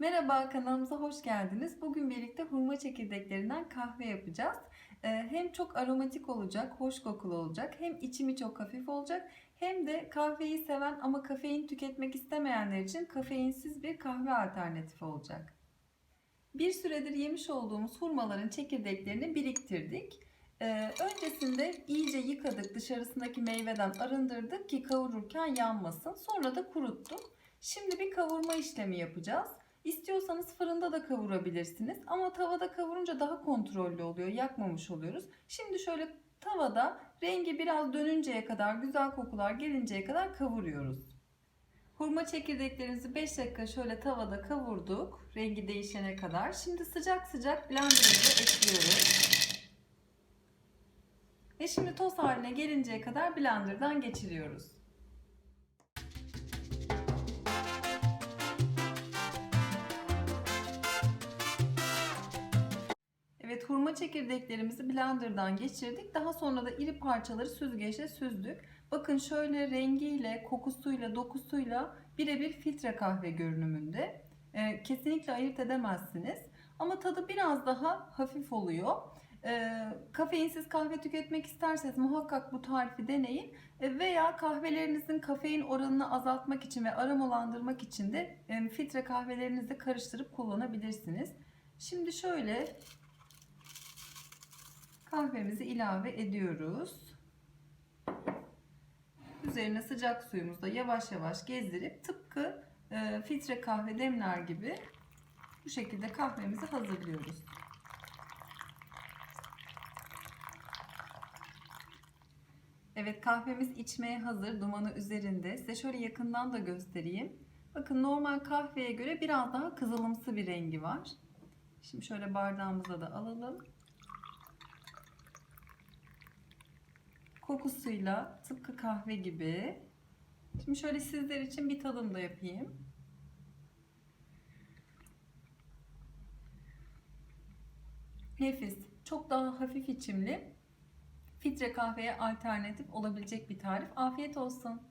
Merhaba kanalımıza hoş geldiniz. Bugün birlikte hurma çekirdeklerinden kahve yapacağız. Ee, Hem çok aromatik olacak, hoş kokulu olacak, hem içimi çok hafif olacak, hem de kahveyi seven ama kafein tüketmek istemeyenler için kafeinsiz bir kahve alternatifi olacak. Bir süredir yemiş olduğumuz hurmaların çekirdeklerini biriktirdik. Ee, öncesinde iyice yıkadık, dışarısındaki meyveden arındırdık ki kavururken yanmasın. Sonra da kuruttuk. Şimdi bir kavurma işlemi yapacağız. İstiyorsanız fırında da kavurabilirsiniz ama tavada kavurunca daha kontrollü oluyor, yakmamış oluyoruz. Şimdi şöyle tavada rengi biraz dönünceye kadar, güzel kokular gelinceye kadar kavuruyoruz. Hurma çekirdeklerimizi 5 dakika şöyle tavada kavurduk, rengi değişene kadar. Şimdi sıcak sıcak blenderımıza ekliyoruz. Ve şimdi toz haline gelinceye kadar blenderdan geçiriyoruz. Evet hurma çekirdeklerimizi blenderdan geçirdik. Daha sonra da iri parçaları süzgeçle süzdük. Bakın şöyle rengiyle, kokusuyla, dokusuyla birebir filtre kahve görünümünde. Ee, kesinlikle ayırt edemezsiniz. Ama tadı biraz daha hafif oluyor. Ee, kafeinsiz kahve tüketmek isterseniz muhakkak bu tarifi deneyin. Ee, veya kahvelerinizin kafein oranını azaltmak için ve aromalandırmak için de e, filtre kahvelerinizi karıştırıp kullanabilirsiniz. Şimdi şöyle kahvemizi ilave ediyoruz. Üzerine sıcak suyumuzda yavaş yavaş gezdirip tıpkı e, filtre kahve demler gibi bu şekilde kahvemizi hazırlıyoruz. Evet kahvemiz içmeye hazır. Dumanı üzerinde. Size şöyle yakından da göstereyim. Bakın normal kahveye göre biraz daha kızılımsı bir rengi var. Şimdi şöyle bardağımıza da alalım. Kokusuyla tıpkı kahve gibi. Şimdi şöyle sizler için bir tadım da yapayım. Nefis. Çok daha hafif içimli. Filtre kahveye alternatif olabilecek bir tarif. Afiyet olsun.